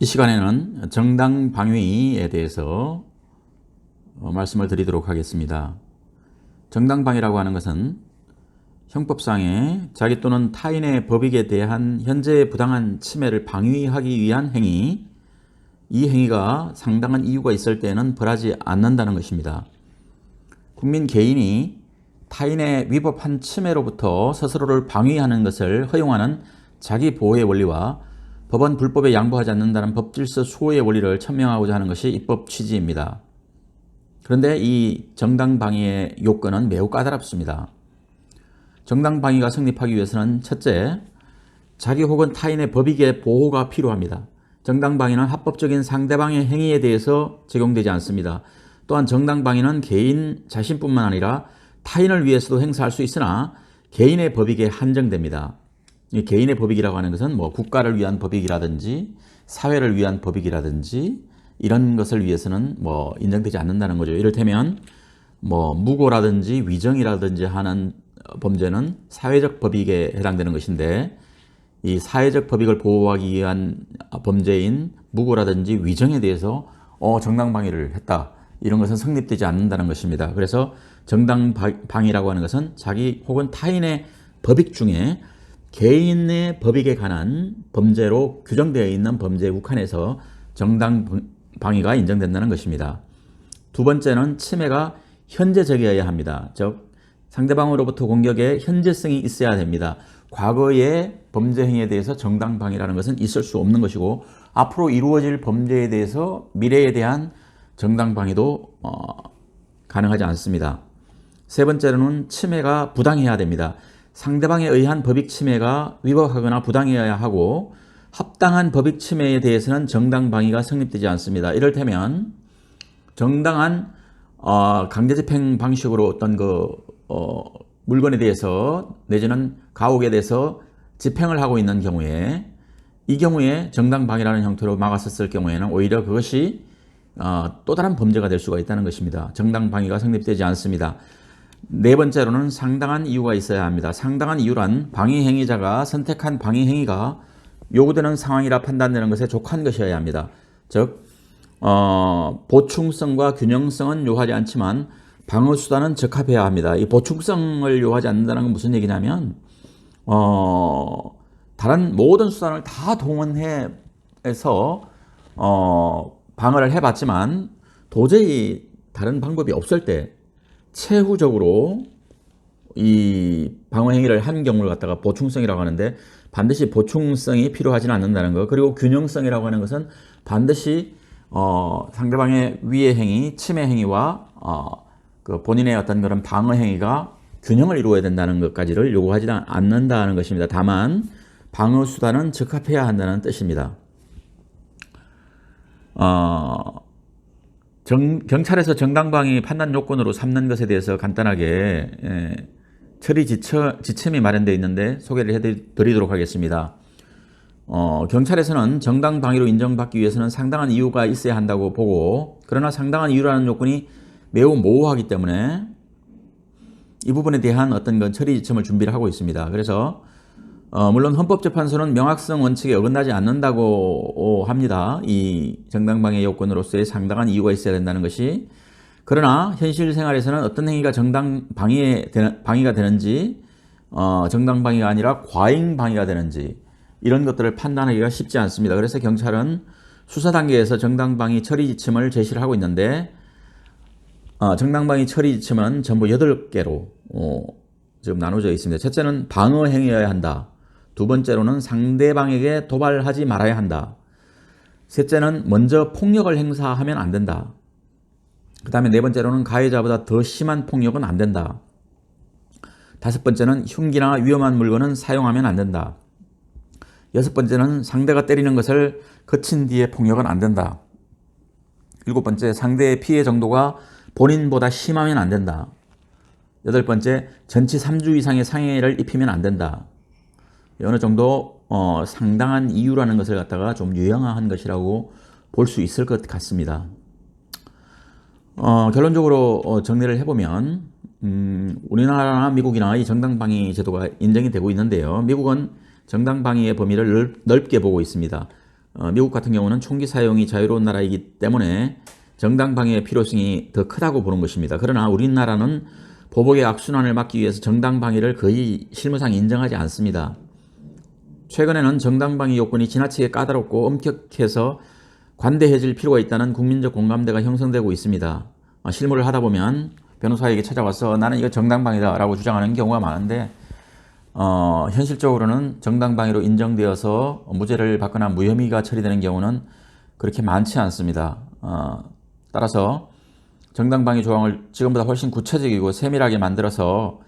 이 시간에는 정당 방위에 대해서 어, 말씀을 드리도록 하겠습니다. 정당 방위라고 하는 것은 형법상에 자기 또는 타인의 법익에 대한 현재의 부당한 침해를 방위하기 위한 행위, 이 행위가 상당한 이유가 있을 때에는 벌하지 않는다는 것입니다. 국민 개인이 타인의 위법한 침해로부터 스스로를 방위하는 것을 허용하는 자기 보호의 원리와 법원 불법에 양보하지 않는다는 법질서 수호의 원리를 천명하고자 하는 것이 입법 취지입니다. 그런데 이 정당 방위의 요건은 매우 까다롭습니다. 정당 방위가 성립하기 위해서는 첫째, 자기 혹은 타인의 법익의 보호가 필요합니다. 정당 방위는 합법적인 상대방의 행위에 대해서 적용되지 않습니다. 또한 정당 방위는 개인 자신뿐만 아니라 타인을 위해서도 행사할 수 있으나 개인의 법익에 한정됩니다. 개인의 법익이라고 하는 것은 뭐 국가를 위한 법익이라든지 사회를 위한 법익이라든지 이런 것을 위해서는 뭐 인정되지 않는다는 거죠. 이를테면 뭐 무고라든지 위정이라든지 하는 범죄는 사회적 법익에 해당되는 것인데 이 사회적 법익을 보호하기 위한 범죄인 무고라든지 위정에 대해서 어 정당방위를 했다. 이런 것은 성립되지 않는다는 것입니다. 그래서 정당방위라고 하는 것은 자기 혹은 타인의 법익 중에 개인의 법익에 관한 범죄로 규정되어 있는 범죄에 국한해서 정당 방위가 인정된다는 것입니다. 두 번째는 침해가 현재적이어야 합니다. 즉 상대방으로부터 공격에 현재성이 있어야 됩니다. 과거의 범죄 행위에 대해서 정당 방위라는 것은 있을 수 없는 것이고 앞으로 이루어질 범죄에 대해서 미래에 대한 정당 방위도 어, 가능하지 않습니다. 세 번째로는 침해가 부당해야 됩니다. 상대방에 의한 법익 침해가 위법하거나 부당해야 하고 합당한 법익 침해에 대해서는 정당 방위가 성립되지 않습니다. 이를테면 정당한 어, 강제집행 방식으로 어떤 그 어, 물건에 대해서 내지는 가옥에 대해서 집행을 하고 있는 경우에 이 경우에 정당 방위라는 형태로 막았었을 경우에는 오히려 그것이 어, 또 다른 범죄가 될 수가 있다는 것입니다. 정당 방위가 성립되지 않습니다. 네 번째로는 상당한 이유가 있어야 합니다. 상당한 이유란 방위 행위자가 선택한 방위 행위가 요구되는 상황이라 판단되는 것에 족한 것이어야 합니다. 즉 어, 보충성과 균형성은 요하지 않지만 방어 수단은 적합해야 합니다. 이 보충성을 요하지 않는다는 건 무슨 얘기냐면 어, 다른 모든 수단을 다 동원해서 어, 방어를 해봤지만 도저히 다른 방법이 없을 때 최후적으로 이 방어 행위를 한 경우를 갖다가 보충성이라고 하는데 반드시 보충성이 필요하지는 않는다는 거 그리고 균형성이라고 하는 것은 반드시 어, 상대방의 위해 행위, 침해 행위와 어, 그 본인의 어떤 그런 방어 행위가 균형을 이루어야 된다는 것까지를 요구하지 않는다는 것입니다. 다만 방어 수단은 적합해야 한다는 뜻입니다. 어, 정, 경찰에서 정당방위 판단 요건으로 삼는 것에 대해서 간단하게 예, 처리 지처, 지침이 마련되어 있는데 소개를 해드리도록 하겠습니다. 어, 경찰에서는 정당방위로 인정받기 위해서는 상당한 이유가 있어야 한다고 보고 그러나 상당한 이유라는 요건이 매우 모호하기 때문에 이 부분에 대한 어떤 건 처리 지침을 준비를 하고 있습니다. 그래서 어, 물론 헌법재판소는 명확성 원칙에 어긋나지 않는다고 합니다. 이 정당방위 요건으로서의 상당한 이유가 있어야 된다는 것이 그러나 현실 생활에서는 어떤 행위가 정당 되는, 방위가 되는지 어, 정당 방위가 아니라 과잉 방위가 되는지 이런 것들을 판단하기가 쉽지 않습니다. 그래서 경찰은 수사 단계에서 정당 방위 처리 지침을 제시를 하고 있는데 어, 정당 방위 처리 지침은 전부 8개로 어, 지금 나눠져 있습니다. 첫째는 방어 행위여야 한다. 두 번째로는 상대방에게 도발하지 말아야 한다. 셋째는 먼저 폭력을 행사하면 안 된다. 그 다음에 네 번째로는 가해자보다 더 심한 폭력은 안 된다. 다섯 번째는 흉기나 위험한 물건은 사용하면 안 된다. 여섯 번째는 상대가 때리는 것을 거친 뒤에 폭력은 안 된다. 일곱 번째, 상대의 피해 정도가 본인보다 심하면 안 된다. 여덟 번째, 전치 3주 이상의 상해를 입히면 안 된다. 어느 정도 어, 상당한 이유라는 것을 갖다가 좀 유형화한 것이라고 볼 수 있을 것 같습니다. 어, 결론적으로 어, 정리를 해보면 음, 우리나라나 미국이나 이 정당방위 제도가 인정이 되고 있는데요. 미국은 정당방위의 범위를 넓, 게 보고 있습니다. 어, 미국 같은 경우는 총기 사용이 자유로운 나라이기 때문에 정당 방위의 필요성이 더 크다고 보는 것입니다. 그러나 우리나라는 보복의 악순환을 막기 위해서 정당 방위를 거의 실무상 인정하지 않습니다. 최근에는 정당 방위 요건이 지나치게 까다롭고 엄격해서 관대해질 필요가 있다는 국민적 공감대가 형성되고 있습니다. 어, 실무를 하다 보면 변호사에게 찾아와서 나는 이거 정당방위다 라고 주장하는 경우가 많은데 어, 현실적으로는 정당방위로 인정되어서 무죄를 받거나 무혐의가 처리되는 경우는 그렇게 많지 않습니다. 어, 따라서 정당방위 조항을 지금보다 훨씬 구체적이고 세밀하게 만들어서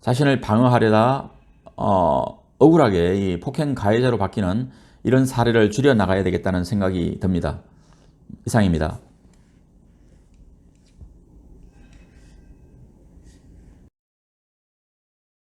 자신을 방어하려다 어, 억울하게 이 폭행 가해자로 바뀌는 이런 사례를 줄여 나가야 되겠다는 생각이 듭니다. 이상입니다.